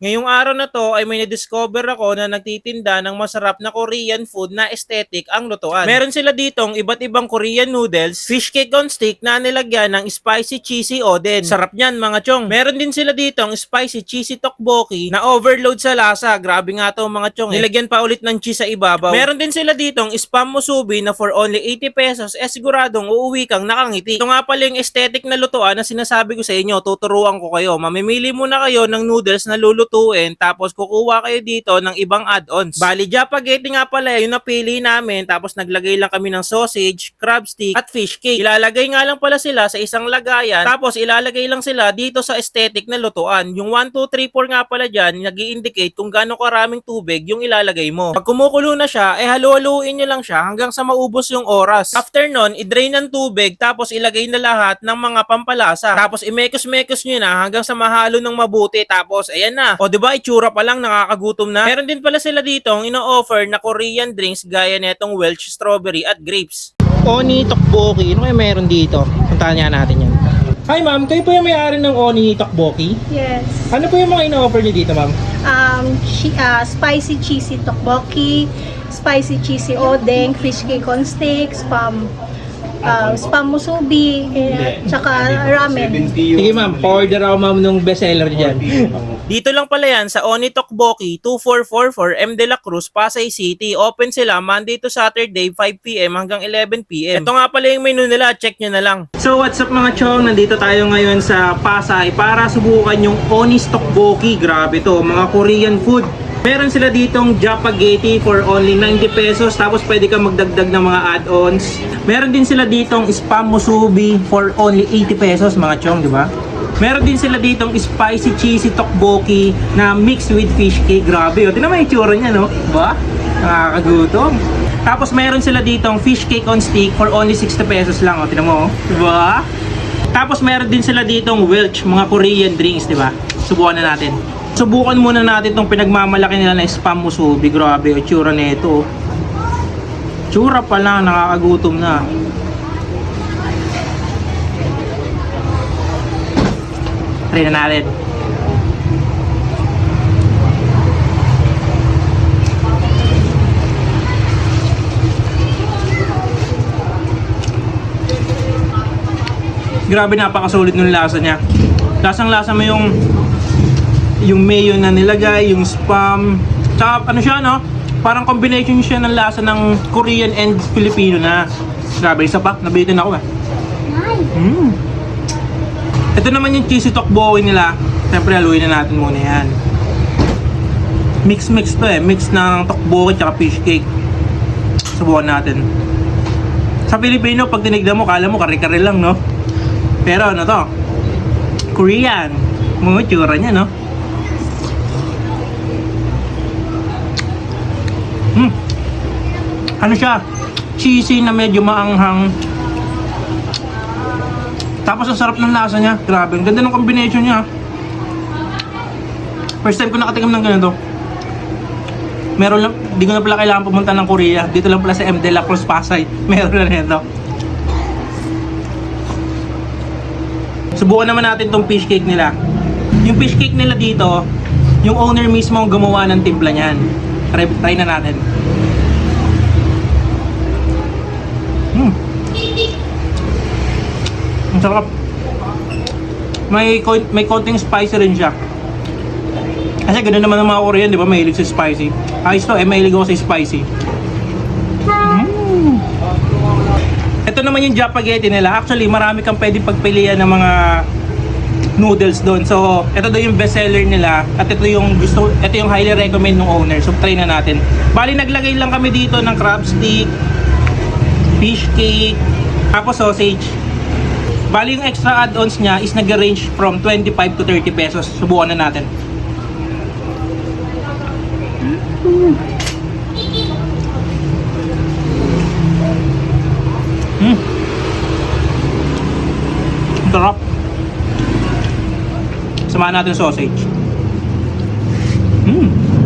Ngayong araw na to ay may na-discover ako na nagtitinda ng masarap na Korean food na aesthetic ang lutuan. Meron sila ditong iba't ibang Korean noodles, fish cake on stick na nilagyan ng spicy cheesy oden. Sarap niyan mga chong. Meron din sila ditong spicy cheesy tteokbokki na overload sa lasa. Grabe nga to mga chong. eh. Nilagyan pa ulit ng cheese sa ibabaw. Meron din sila ditong spam musubi na for only 80 pesos eh siguradong uuwi kang nakangiti. Ito nga pala yung aesthetic na lutuan na sinasabi ko sa inyo. Tuturuan ko kayo. Mamimili muna kayo ng noodles na lulutuin tapos kukuha kayo dito ng ibang add-ons. Bali, Japaghetti nga pala yung napili namin tapos naglagay lang kami ng sausage, crab stick at fish cake. Ilalagay nga lang pala sila sa isang lagayan tapos ilalagay lang sila dito sa aesthetic na lutuan. Yung 1, 2, 3, 4 nga pala dyan, nag indicate kung gaano karaming tubig yung ilalagay mo. Pag kumukulo na siya, eh halu-haluin nyo lang siya hanggang sa maubos yung oras. After nun, i-drain ng tubig tapos ilagay na lahat ng mga pampalasa. Tapos imekos-mekos nyo na hanggang sa mahalo ng mabuti. Tapos ayan na. O 'di ba itsura pa lang nakakagutom na. Meron din pala sila dito ang ino-offer na Korean drinks gaya netong Welch strawberry at grapes. Oni Tokboki, ano kaya meron dito? Puntahan nga natin yan. Hi ma'am, kayo po yung may-ari ng Oni Tokboki? Yes. Ano po yung mga ino-offer niyo dito ma'am? Um, chi- ah, spicy cheesy tteokbokki, spicy cheesy odeng, fish cake on stick, spam ah, spam musubi, eh, tsaka ramen. Sige ma'am, order ako ma'am nung bestseller dyan. Dito lang pala yan sa Oni Tokboki 2444 M De La Cruz, Pasay City. Open sila Monday to Saturday 5pm hanggang 11pm. Ito nga pala yung menu nila, check nyo na lang. So what's up mga chong? Nandito tayo ngayon sa Pasay para subukan yung Oni Tokboki. Grabe to, mga Korean food. Meron sila ditong Japaghetti for only 90 pesos tapos pwede ka magdagdag ng mga add-ons. Meron din sila ditong Spam Musubi for only 80 pesos mga chong, di ba? Meron din sila ditong spicy cheesy tteokbokki na mixed with fish cake. Grabe, oh. Tingnan mo itsura niya, no? Ba? Nakakagutom. Tapos meron sila ditong fish cake on stick for only 60 pesos lang, oh. Tingnan mo, oh. Diba? Tapos meron din sila ditong Welch, mga Korean drinks, di ba? Subukan na natin. Subukan muna natin itong pinagmamalaki nila na spam musubi. Grabe, yung tsura nito. oh. Tsura pa lang, nakakagutom na. Try na natin. Grabe napakasulit ng lasa niya. Lasang lasa mo yung yung mayo na nilagay, yung spam. Tsaka ano siya no? Parang combination siya ng lasa ng Korean and Filipino na. Grabe, isa pa. Nabitin ako eh. Mm. Ito naman yung cheesy tteokbokki nila. Siyempre, haluin na natin muna yan. Mix-mix to eh. Mix ng tteokbokki tsaka fish cake. Subukan natin. Sa Pilipino, pag tinignan mo, kala mo kare-kare lang, no? Pero ano to? Korean. Mga tsura niya, no? Ano siya? Cheesy na medyo maanghang. Tapos ang sarap ng lasa niya. Grabe, ang ganda ng combination niya. First time ko nakatikim ng ganito. Meron lang, di ko na pala kailangan pumunta ng Korea. Dito lang pala sa M. De La Cruz, Pasay. Meron na nito. Subukan naman natin tong fish cake nila. Yung fish cake nila dito, yung owner mismo ang gumawa ng timpla niyan. Try, try na natin. Hmm. Ang sarap. May, may konting spicy rin siya. Kasi ganoon naman ang mga Korean, di ba? Mahilig sa spicy. Ayos to, eh, mahilig ako sa spicy. Mm. Ito naman yung Japaghetti nila. Actually, marami kang pwedeng pagpilian ng mga noodles doon. So, ito daw yung bestseller nila at ito yung gusto ito yung highly recommend ng owner. So, try na natin. Bali naglagay lang kami dito ng crab stick, fish cake, tapos sausage. Bali yung extra add-ons niya is nag-range from 25 to 30 pesos. Subukan na natin. Mm. Sarap. Samahan natin sausage. Mm.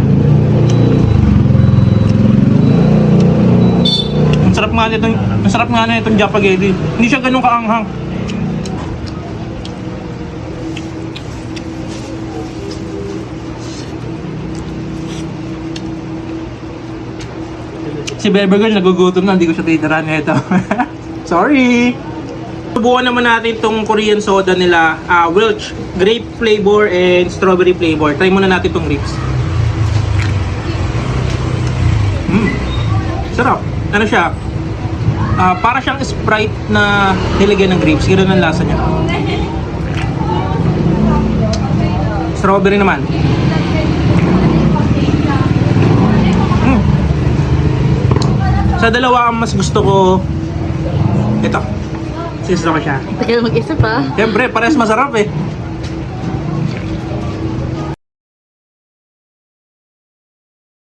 Masarap nga na itong, masarap nga na itong Japagetti. Hindi siya ganun kaanghang. Si Beber Girl nagugutom na, hindi ko siya titirahan ito. Sorry! Subukan naman natin itong Korean soda nila, uh, Welch, grape flavor and strawberry flavor. Try muna natin itong rips. Mm. Sarap. Ano siya? Ah, para siyang Sprite na nilagyan ng grapes. Ganun ang lasa niya. Strawberry naman. Mm. Sa dalawa ang mas gusto ko ito. Since ko siya. Tagal mag-isip ah. Siyempre, parehas masarap eh.